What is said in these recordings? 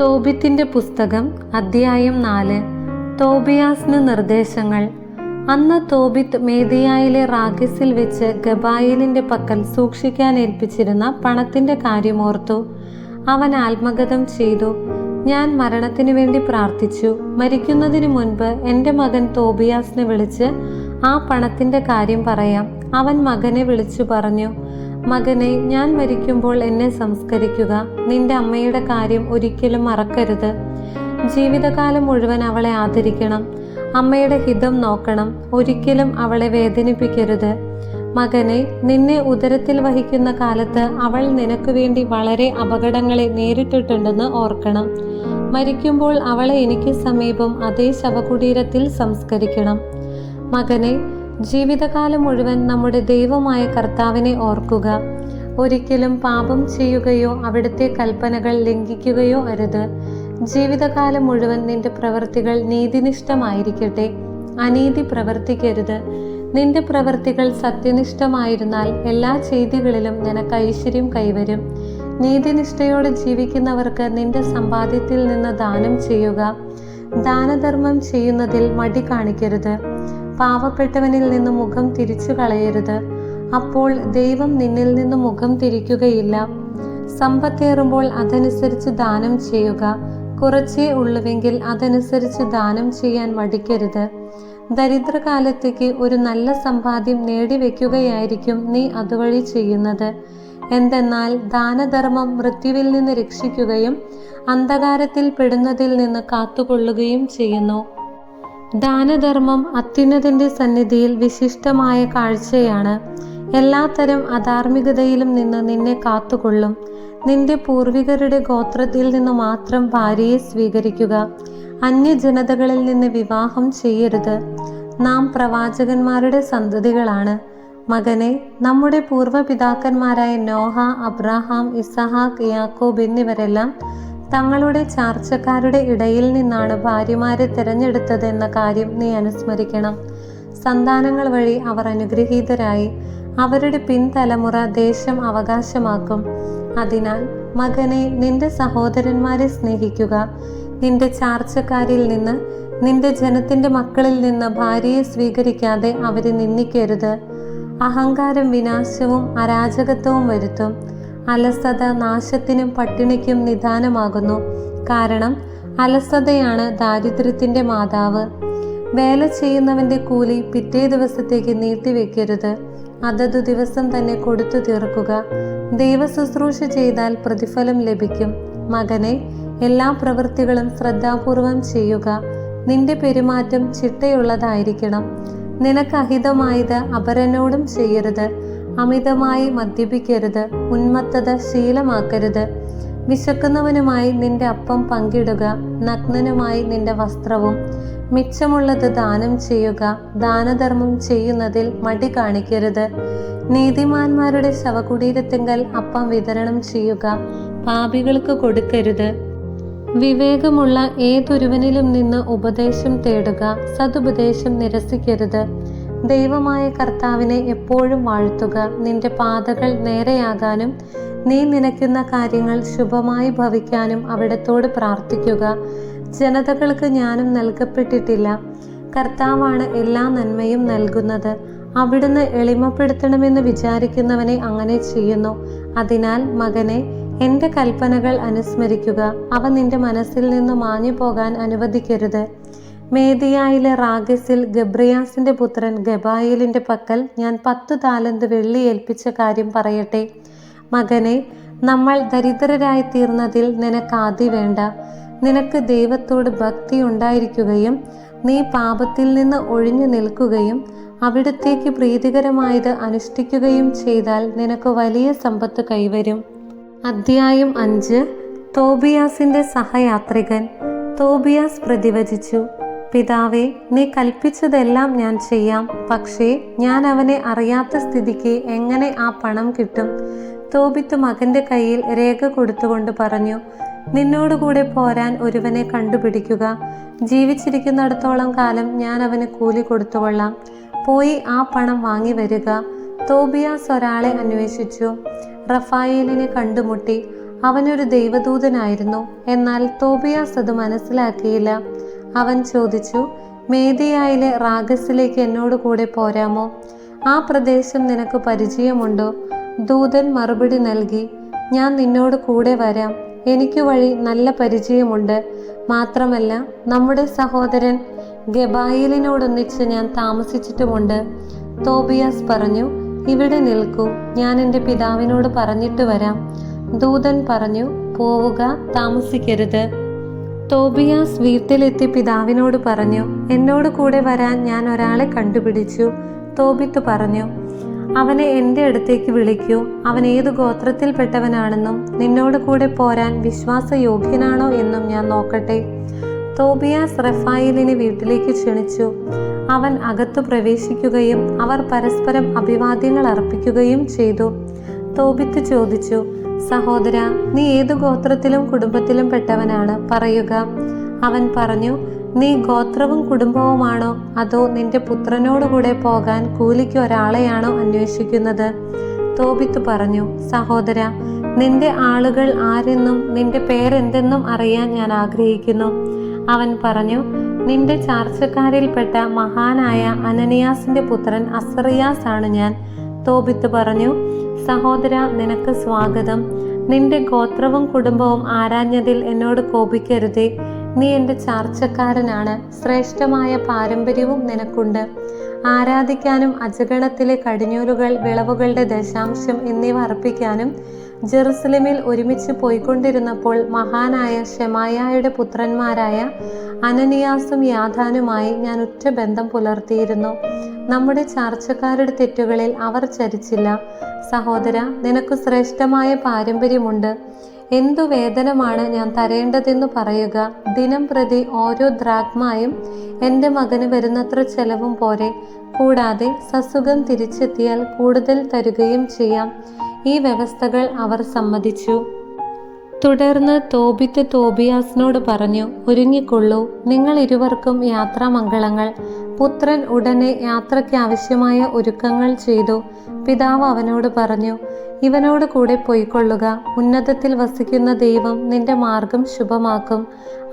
തോബിത്തിന്റെ പുസ്തകം അദ്ധ്യായം നാല് തോബിയാസിന് നിർദ്ദേശങ്ങൾ. അന്ന് തോബിത്ത് മേദിയായിലെ റാഗിസിൽ വെച്ച് ഗബായിലിന്റെ പക്കൽ സൂക്ഷിക്കാൻ ഏൽപ്പിച്ചിരുന്ന പണത്തിന്റെ കാര്യമോർത്തു അവൻ ആത്മഗതം ചെയ്തു. ഞാൻ മരണത്തിനു വേണ്ടി പ്രാർത്ഥിച്ചു. മരിക്കുന്നതിന് മുൻപ് എന്റെ മകൻ തോബിയാസിനെ വിളിച്ച് ആ പണത്തിന്റെ കാര്യം പറയാം. അവൻ മകനെ വിളിച്ചു പറഞ്ഞു. മകനെ ഞാൻ മരിക്കുമ്പോൾ എന്നെ സംസ്കരിക്കുക. നിന്റെ അമ്മയുടെ കാര്യം ഒരിക്കലും മറക്കരുത്. ജീവിതകാലം മുഴുവൻ അവളെ ആദരിക്കണം. അമ്മയുടെ ഹിതം നോക്കണം. ഒരിക്കലും അവളെ വേദനിപ്പിക്കരുത്. മകനെ നിന്നെ ഉദരത്തിൽ വഹിക്കുന്ന കാലത്ത് അവൾ നിനക്ക് വേണ്ടി വളരെ അപകടങ്ങളെ നേരിട്ടിട്ടുണ്ടെന്ന് ഓർക്കണം. മരിക്കുമ്പോൾ അവളെ എനിക്ക് സമീപം അതേ ശവകുടീരത്തിൽ സംസ്കരിക്കണം. മകനെ ജീവിതകാലം മുഴുവൻ നമ്മുടെ ദൈവമായ കർത്താവിനെ ഓർക്കുക. ഒരിക്കലും പാപം ചെയ്യുകയോ അവിടുത്തെ കൽപ്പനകൾ ലംഘിക്കുകയോ അരുത്. ജീവിതകാലം മുഴുവൻ നിന്റെ പ്രവൃത്തികൾ നീതിനിഷ്ഠമായിരിക്കട്ടെ. അനീതി പ്രവർത്തിക്കരുത്. നിന്റെ പ്രവൃത്തികൾ സത്യനിഷ്ഠമായിരുന്നാൽ എല്ലാ ചെയ്തികളിലും നിനക്ക് ഐശ്വര്യം കൈവരും. നീതിനിഷ്ഠയോടെ ജീവിക്കുന്നവർക്ക് നിന്റെ സമ്പാദ്യത്തിൽ നിന്ന് ദാനം ചെയ്യുക. ദാനധർമ്മം ചെയ്യുന്നതിൽ മടി കാണിക്കരുത്. പാവപ്പെട്ടവനിൽ നിന്ന് മുഖം തിരിച്ചു കളയരുത്. അപ്പോൾ ദൈവം നിന്നിൽ നിന്ന് മുഖം തിരിക്കുകയില്ല. സമ്പത്തേറുമ്പോൾ അതനുസരിച്ച് ദാനം ചെയ്യുക. കുറച്ചേ ഉള്ളുവെങ്കിൽ അതനുസരിച്ച് ദാനം ചെയ്യാൻ മടിക്കരുത്. ദരിദ്രകാലത്തേക്ക് ഒരു നല്ല സമ്പാദ്യം നേടിവെക്കുകയായിരിക്കും നീ അതുവഴി ചെയ്യുന്നത്. എന്തെന്നാൽ ദാനധർമ്മം മൃത്യുവിൽ നിന്ന് രക്ഷിക്കുകയും അന്ധകാരത്തിൽ പെടുന്നതിൽ നിന്ന് കാത്തുകൊള്ളുകയും ചെയ്യുന്നു. ദാനധർമ്മം അത്യുന്നതിന്റെ സന്നിധിയിൽ വിശിഷ്ടമായ കാഴ്ചയാണ്. എല്ലാത്തരം അധാർമികതയിലും നിന്ന് നിന്നെ കാത്തുകൊള്ളും. നിന്റെ പൂർവികരുടെ ഗോത്രത്തിൽ നിന്ന് മാത്രം ഭാര്യയെ സ്വീകരിക്കുക. അന്യജനതകളിൽ നിന്ന് വിവാഹം ചെയ്യരുത്. നാം പ്രവാചകന്മാരുടെ സന്തതികളാണ്. മകനെ നമ്മുടെ പൂർവപിതാക്കന്മാരായ നോഹ അബ്രാഹാം ഇസഹാക്ക് യാക്കോബ് എന്നിവരെല്ലാം തങ്ങളുടെ ചാർച്ചക്കാരുടെ ഇടയിൽ നിന്നാണ് ഭാര്യമാരെ തിരഞ്ഞെടുത്തതെന്ന കാര്യം നീ അനുസ്മരിക്കണം. സന്താനങ്ങൾ വഴി അവർ അനുഗ്രഹീതരായി. അവരുടെ പിൻതലമുറ ദേശം അവകാശമാക്കും. അതിനാൽ മകനെ നിന്റെ സഹോദരന്മാരെ സ്നേഹിക്കുക. നിന്റെ ചാർച്ചക്കാരിൽ നിന്ന് നിന്റെ ജനത്തിന്റെ മക്കളിൽ നിന്ന് ഭാര്യയെ സ്വീകരിക്കാതെ അവരെ നിന്ദിക്കരുത്. അഹങ്കാരം വിനാശവും അരാജകത്വവും വരുത്തും. അലസത നാശത്തിനും പട്ടിണിക്കും നിദാനമാകുന്നു. കാരണം അലസതയാണ് ദാരിദ്ര്യത്തിന്റെ മാതാവ്. വേല ചെയ്യുന്നവന്റെ കൂലി പിറ്റേ ദിവസത്തേക്ക് നീട്ടിവെക്കരുത്. അതതു ദിവസം തന്നെ കൊടുത്തു തീർക്കുക. ദൈവശുശ്രൂഷ ചെയ്താൽ പ്രതിഫലം ലഭിക്കും. മകനെ എല്ലാ പ്രവൃത്തികളും ശ്രദ്ധാപൂർവം ചെയ്യുക. നിന്റെ പെരുമാറ്റം ചിട്ടയുള്ളതായിരിക്കണം. നിനക്ക് അഹിതമായത് അപരനോടും ചെയ്യരുത്. അമിതമായി മദ്യപിക്കരുത് ഉന്മത്തത ശീലമാക്കരുത്. വിശക്കുന്നവനുമായി നിന്റെ അപ്പം പങ്കിടുക നഗ്നനുമായി നിന്റെ വസ്ത്രവും. മിച്ചമുള്ളത് ദാനം ചെയ്യുക ദാനധർമ്മം ചെയ്യുന്നതിൽ മടി കാണിക്കരുത്. നീതിമാന്മാരുടെ ശവകുടീരത്തിങ്കൽ അപ്പം വിതരണം ചെയ്യുക പാപികൾക്ക് കൊടുക്കരുത്. വിവേകമുള്ള ഏതൊരുവനിലും നിന്ന് ഉപദേശം തേടുക സതുപദേശം നിരസിക്കരുത്. ദൈവമായ കർത്താവിനെ എപ്പോഴും വാഴ്ത്തുക. നിന്റെ പാതകൾ നേരെയാകാനും നീ നിനക്കുന്ന കാര്യങ്ങൾ ശുഭമായി ഭവിക്കാനും അവിടത്തോട് പ്രാർത്ഥിക്കുക. ജനതകൾക്ക് ജ്ഞാനം നൽകപ്പെട്ടിട്ടില്ല. കർത്താവാണ് എല്ലാ നന്മയും നൽകുന്നത്. അവിടുന്ന് എളിമപ്പെടുത്തണമെന്ന് വിചാരിക്കുന്നവനെ അങ്ങനെ ചെയ്യുന്നു. അതിനാൽ മകനെ എന്റെ കൽപ്പനകൾ അനുസ്മരിക്കുക. അവ നിന്റെ മനസ്സിൽ നിന്ന് മാഞ്ഞു പോകാൻ അനുവദിക്കരുത്. മേദിയായിലെ റാഗസിൽ ഗബ്രിയാസിന്റെ പുത്രൻ ഗബായേലിന്റെ പക്കൽ ഞാൻ പത്തു താലന്ത് വെള്ളി ഏൽപ്പിച്ച കാര്യം പറയട്ടെ. മകനെ നമ്മൾ ദരിദ്രരായി തീർന്നതിൽ നിനക്ക് ആദി വേണ്ട. നിനക്ക് ദൈവത്തോട് ഭക്തി ഉണ്ടായിരിക്കുകയും നീ പാപത്തിൽ നിന്ന് ഒഴിഞ്ഞു നിൽക്കുകയും അവിടത്തേക്ക് പ്രീതികരമായത് അനുഷ്ഠിക്കുകയും ചെയ്താൽ നിനക്ക് വലിയ സമ്പത്ത് കൈവരും. അദ്ധ്യായം അഞ്ച്. തോബിയാസിന്റെ സഹയാത്രികൻ. തോബിയാസ് പ്രതിവചിച്ചു. പിതാവേ നീ കൽപ്പിച്ചതെല്ലാം ഞാൻ ചെയ്യാം. പക്ഷേ ഞാൻ അവനെ അറിയാത്ത സ്ഥിതിക്ക് എങ്ങനെ ആ പണം കിട്ടും? തോബിത്ത് മകന്റെ കയ്യിൽ രേഖ കൊടുത്തുകൊണ്ട് പറഞ്ഞു നിന്നോടുകൂടെ പോരാൻ ഒരുവനെ കണ്ടുപിടിക്കുക. ജീവിച്ചിരിക്കുന്നിടത്തോളം കാലം ഞാൻ അവന് കൂലി കൊടുത്തുകൊള്ളാം. പോയി ആ പണം വാങ്ങി വരിക. തോബിയാസ് ഒരാളെ അന്വേഷിച്ചു. റഫായേലിനെ കണ്ടുമുട്ടി അവനൊരു ദൈവദൂതനായിരുന്നു. എന്നാൽ തോബിയാസ് അത് മനസ്സിലാക്കിയില്ല. അവൻ ചോദിച്ചു മേദിയായിലെ റാഗസിലേക്ക് എന്നോട് കൂടെ പോരാമോ? ആ പ്രദേശം നിനക്ക് പരിചയമുണ്ടോ? ദൂതൻ മറുപടി നൽകി ഞാൻ നിന്നോട് കൂടെ വരാം. എനിക്ക് വഴി നല്ല പരിചയമുണ്ട്. മാത്രമല്ല നമ്മുടെ സഹോദരൻ ഗബായിലിനോടൊന്നിച്ച് ഞാൻ താമസിച്ചിട്ടുമുണ്ട്. തോബിയാസ് പറഞ്ഞു ഇവിടെ നിൽക്കൂ ഞാൻ എന്റെ പിതാവിനോട് പറഞ്ഞിട്ട് വരാം. ദൂതൻ പറഞ്ഞു പോവുക താമസിക്കരുത്. തോബിയാസ് വീട്ടിലെത്തി പിതാവിനോട് പറഞ്ഞു എന്നോട് കൂടെ വരാൻ ഞാൻ ഒരാളെ കണ്ടുപിടിച്ചു തോബിത്ത് പറഞ്ഞു. അവനെ എന്റെ അടുത്തേക്ക് വിളിക്കൂ. അവൻ ഏതു ഗോത്രത്തിൽപ്പെട്ടവനാണെന്നും നിന്നോട് കൂടെ പോരാൻ വിശ്വാസയോഗ്യനാണോ എന്നും ഞാൻ നോക്കട്ടെ. തോബിയാസ് റഫായിലിനെ വീട്ടിലേക്ക് ക്ഷണിച്ചു. അവൻ അകത്തു പ്രവേശിക്കുകയും അവർ പരസ്പരം അഭിവാദ്യങ്ങൾ അർപ്പിക്കുകയും ചെയ്തു. തോബിത്ത് ചോദിച്ചു സഹോദര നീ ഏതു ഗോത്രത്തിലും കുടുംബത്തിലും പെട്ടവനാണ്. പറയുക. അവൻ പറഞ്ഞു നീ ഗോത്രവും കുടുംബവുമാണോ? അതോ നിന്റെ പുത്രനോടുകൂടെ പോകാൻ കൂലിക്ക് ഒരാളെയാണോ അന്വേഷിക്കുന്നത്? തോബിത്ത് പറഞ്ഞു സഹോദര നിന്റെ ആളുകൾ ആരെന്നും നിന്റെ പേരെന്തെന്നും അറിയാൻ ഞാൻ ആഗ്രഹിക്കുന്നു. അവൻ പറഞ്ഞു നിന്റെ ചാർച്ചക്കാരിൽപ്പെട്ട മഹാനായ അനനിയാസിന്റെ പുത്രൻ അസറിയാസ് ആണ് ഞാൻ. തോബിത്ത് പറഞ്ഞു സഹോദര നിനക്ക് സ്വാഗതം. നിന്റെ ഗോത്രവും കുടുംബവും ആരാഞ്ഞതിൽ എന്നോട് കോപിക്കരുതേ. നീ എന്റെ ചാർച്ചക്കാരനാണ്. ശ്രേഷ്ഠമായ പാരമ്പര്യവും നിനക്കുണ്ട്. ആരാധിക്കാനും അജഗണത്തിലെ കടിഞ്ഞൂലുകൾ വിളവുകളുടെ ദശാംശം എന്നിവ അർപ്പിക്കാനും ജെറുസലേമിൽ ഒരുമിച്ച് പോയിക്കൊണ്ടിരുന്നപ്പോൾ മഹാനായ ഷെമായായുടെ പുത്രന്മാരായ അനനിയാസും യാഥാനുമായി ഞാൻ ഉറ്റ ബന്ധം പുലർത്തിയിരുന്നു. നമ്മുടെ ചാർച്ചക്കാരുടെ തെറ്റുകളിൽ അവർ ചരിച്ചില്ല. സഹോദര നിനക്ക് ശ്രേഷ്ഠമായ പാരമ്പര്യമുണ്ട്. എന്തു വേതനമാണ് ഞാൻ തരേണ്ടതെന്ന് പറയുക. ദിനം പ്രതി ഓരോ ദ്രാഗ്മായും എന്റെ മകന് വരുന്നത്ര ചെലവും പോരെ. കൂടാതെ സസുഖം തിരിച്ചെത്തിയാൽ കൂടുതൽ തരുകയും ചെയ്യാം. ഈ വ്യവസ്ഥകൾ അവർ സമ്മതിച്ചു. തുടർന്ന് തോബിത്ത് തോബിയാസിനോട് പറഞ്ഞു ഒരുങ്ങിക്കൊള്ളൂ. നിങ്ങൾ ഇരുവർക്കും യാത്രാമംഗളങ്ങൾ. പുത്രൻ ഉടനെ യാത്രയ്ക്ക് ആവശ്യമായ ഒരുക്കങ്ങൾ ചെയ്തു. പിതാവ് അവനോട് പറഞ്ഞു ഇവനോട് കൂടെ പൊയ്ക്കൊള്ളുക. ഉന്നതത്തിൽ വസിക്കുന്ന ദൈവം നിന്റെ മാർഗം ശുഭമാക്കും.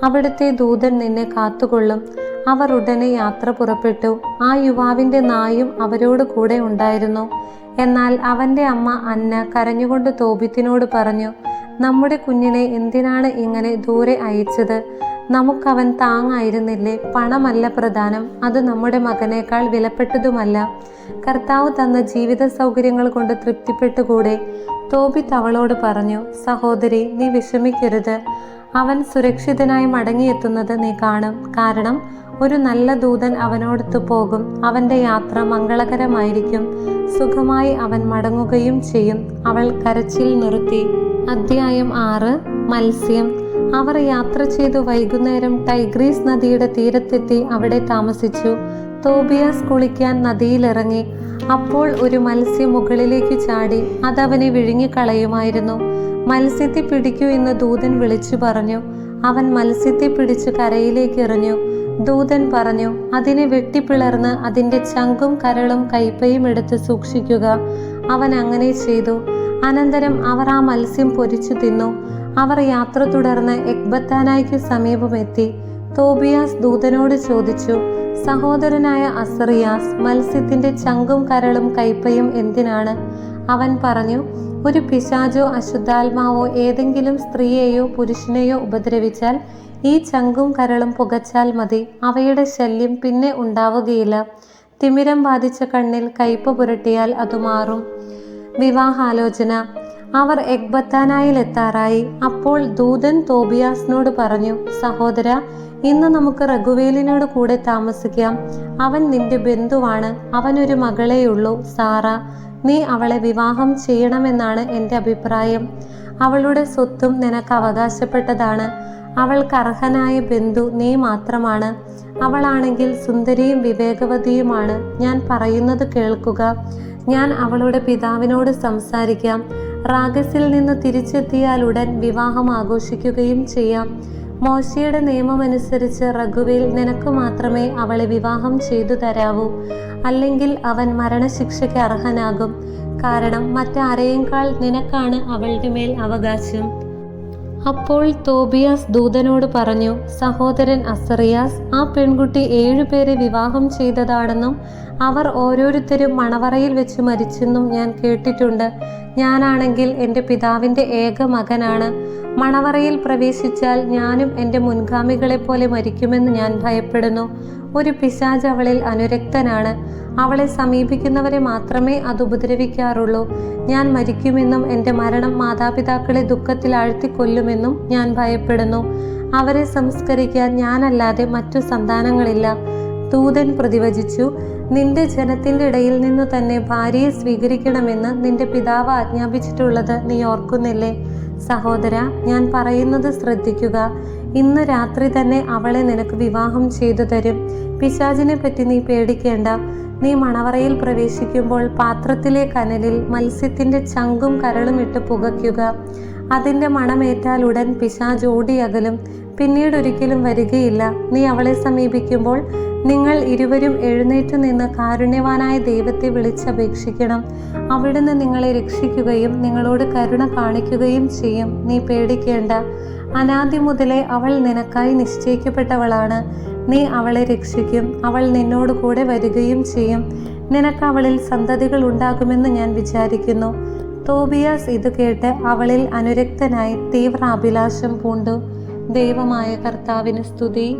അവിടുത്തെ ദൂതൻ നിന്നെ കാത്തുകൊള്ളും. അവർ ഉടനെ യാത്ര പുറപ്പെട്ടു. ആ യുവാവിന്റെ നായും അവരോട് കൂടെ ഉണ്ടായിരുന്നു. എന്നാൽ അവന്റെ അമ്മ അന്ന കരഞ്ഞുകൊണ്ട് തോബിത്തിനോട് പറഞ്ഞു നമ്മുടെ കുഞ്ഞിനെ എന്തിനാണ് ഇങ്ങനെ ദൂരെ അയച്ചത്? നമുക്കവൻ താങ്ങായിരുന്നില്ലേ? പണമല്ല പ്രധാനം. അത് നമ്മുടെ മകനേക്കാൾ വിലപ്പെട്ടതുമല്ല. കർത്താവ് തന്ന ജീവിത സൗകര്യങ്ങൾ കൊണ്ട് തൃപ്തിപ്പെട്ടുകൂടെ? തോബിത്ത് അവളോട് പറഞ്ഞു സഹോദരി നീ വിഷമിക്കരുത്. അവൻ സുരക്ഷിതനായി മടങ്ങിയെത്തുന്നത് നീ കാണും. കാരണം ഒരു നല്ല ദൂതൻ അവനോടൊത്തു പോകും. അവന്റെ യാത്ര മംഗളകരമായിരിക്കും. സുഖമായി അവൻ മടങ്ങുകയും ചെയ്യും. അവൾ കരച്ചിൽ നിർത്തി. അധ്യായം ആറ് മത്സ്യം. അവർ യാത്ര ചെയ്തു വൈകുന്നേരം ടൈഗ്രീസ് നദിയുടെ തീരത്തെത്തി അവിടെ താമസിച്ചു. തോബിയാസ് കുളിക്കാൻ നദിയിലിറങ്ങി. അപ്പോൾ ഒരു മത്സ്യം മുകളിലേക്ക് ചാടി അതവനെ വിഴുങ്ങിക്കളയുമായിരുന്നു. മത്സ്യത്തെ പിടിക്കൂ എന്ന് ദൂതൻ വിളിച്ചു പറഞ്ഞു. അവൻ മത്സ്യത്തെ പിടിച്ച് കരയിലേക്ക് എറിഞ്ഞു. ദൂതൻ പറഞ്ഞു അതിനെ വെട്ടിപ്പിളർന്ന് അതിന്റെ ചങ്കും കരളും കൈപ്പയും എടുത്ത് സൂക്ഷിക്കുക. അവൻ അങ്ങനെ ചെയ്തു. അനന്തരം അവർ ആ മത്സ്യം പൊരിച്ചു തിന്നു. അവർ യാത്ര തുടർന്ന് എക്ബത്താനായ്ക്ക് സമീപമെത്തി തോബിയാസ് ദൂതനോട് ചോദിച്ചു സഹോദരനായ അസറിയാസ് മത്സ്യത്തിന്റെ ചങ്കും കരളും കൈപ്പയും എന്തിനാണ്? അവൻ പറഞ്ഞു ഒരു പിശാചോ അശുദ്ധാത്മാവോ ഏതെങ്കിലും സ്ത്രീയെയോ പുരുഷനെയോ ഉപദ്രവിച്ചാൽ ഈ ചങ്കും കരളും പുകച്ചാൽ മതി. അവയുടെ ശല്യം പിന്നെ ഉണ്ടാവുകയില്ല. തിമിരം ബാധിച്ച കണ്ണിൽ കയ്പ് പുരട്ടിയാൽ അത് മാറും. വിവാഹാലോചന. അവർ എത്താറായി അപ്പോൾ ദൂതൻ തോബിയാസിനോട് പറഞ്ഞു സഹോദര ഇന്ന് നമുക്ക് റഘുവേലിനോട് കൂടെ താമസിക്കാം. അവൻ നിന്റെ ബന്ധുവാണ്. അവനൊരു മകളെയുള്ളൂ സാറ. നീ അവളെ വിവാഹം ചെയ്യണമെന്നാണ് എന്റെ അഭിപ്രായം. അവളുടെ സ്വത്തും നിനക്ക് അവകാശപ്പെട്ടതാണ്. അവൾക്ക് അർഹനായ ബന്ധു നീ മാത്രമാണ്. അവളാണെങ്കിൽ സുന്ദരിയും വിവേകവതിയുമാണ്. ഞാൻ പറയുന്നത് കേൾക്കുക. ഞാൻ അവളുടെ പിതാവിനോട് സംസാരിക്കാം. റാഗസിൽ നിന്ന് തിരിച്ചെത്തിയാൽ ഉടൻ വിവാഹം ആഘോഷിക്കുകയും ചെയ്യാം. മോശയുടെ നിയമമനുസരിച്ച് റഘുവിൽ നിനക്ക് മാത്രമേ അവളെ വിവാഹം ചെയ്തു തരാവൂ. അല്ലെങ്കിൽ അവൻ മരണശിക്ഷയ്ക്ക് അർഹനാകും. കാരണം മറ്റാരെയേക്കാൾ നിനക്കാണ് അവളുടെ മേൽ അവകാശം. അപ്പോൾ തോബിയാസ് ദൂതനോട് പറഞ്ഞു സഹോദരൻ അസറിയാസ് ആ പെൺകുട്ടി ഏഴുപേരെ വിവാഹം ചെയ്തതാണെന്നും അവർ ഓരോരുത്തരും മണവറയിൽ വെച്ച് മരിച്ചെന്നും ഞാൻ കേട്ടിട്ടുണ്ട്. ഞാനാണെങ്കിൽ എന്റെ പിതാവിന്റെ ഏക മകനാണ്. മണവറയിൽ പ്രവേശിച്ചാൽ ഞാനും എന്റെ മുൻഗാമികളെ പോലെ മരിക്കുമെന്ന് ഞാൻ ഭയപ്പെടുന്നു. ഒരു പിശാജ് അവളിൽ അനുരക്തനാണ്. അവളെ സമീപിക്കുന്നവരെ മാത്രമേ അത് ഉപദ്രവിക്കാറുള്ളൂ. ഞാൻ മരിക്കുമെന്നും എന്റെ മരണം മാതാപിതാക്കളെ ദുഃഖത്തിൽ ആഴ്ത്തിക്കൊല്ലുമെന്നും ഞാൻ ഭയപ്പെടുന്നു. അവരെ സംസ്കരിക്കാൻ ഞാനല്ലാതെ മറ്റു സന്താനങ്ങളില്ല. ദൂതൻ പ്രതിവചിച്ചു നിന്റെ ജനത്തിന്റെ ഇടയിൽ നിന്നു തന്നെ ഭാര്യയെ സ്വീകരിക്കണമെന്ന് നിന്റെ പിതാവ് ആജ്ഞാപിച്ചിട്ടുള്ളത് നീ ഓർക്കുന്നില്ലേ? സഹോദര ഞാൻ പറയുന്നത് ശ്രദ്ധിക്കുക. ഇന്ന് രാത്രി തന്നെ അവളെ നിനക്ക് വിവാഹം ചെയ്തു തരും. പിശാചിനെ പറ്റി നീ പേടിക്കേണ്ട. നീ മണവറയിൽ പ്രവേശിക്കുമ്പോൾ പാത്രത്തിലെ കനലിൽ മത്സ്യത്തിന്റെ ചങ്കും കരളും ഇട്ട് പുകയ്ക്കുക. അതിന്റെ മണമേറ്റാൽ ഉടൻ പിശാജ് ഓടിയകലും പിന്നീട് ഒരിക്കലും വരികയില്ല. നീ അവളെ സമീപിക്കുമ്പോൾ നിങ്ങൾ ഇരുവരും എഴുന്നേറ്റ് നിന്ന് കാരുണ്യവാനായ ദൈവത്തെ വിളിച്ചപേക്ഷിക്കണം. അവിടുന്ന് നിങ്ങളെ രക്ഷിക്കുകയും നിങ്ങളോട് കരുണ കാണിക്കുകയും ചെയ്യും. നീ പേടിക്കേണ്ട. അനാദി മുതലേ അവൾ നിനക്കായി നിശ്ചയിക്കപ്പെട്ടവളാണ്. നീ അവളെ രക്ഷിക്കും. അവൾ നിന്നോട് കൂടെ വരികയും ചെയ്യും. നിനക്ക് അവളിൽ സന്തതികൾ ഉണ്ടാകുമെന്ന് ഞാൻ വിചാരിക്കുന്നു. തോബിയാസ് ഇത് കേട്ട് അവളിൽ അനുരക്തനായി തീവ്ര അഭിലാഷം പൂണ്ടു. ദൈവമായ കർത്താവിന് സ്തുതി.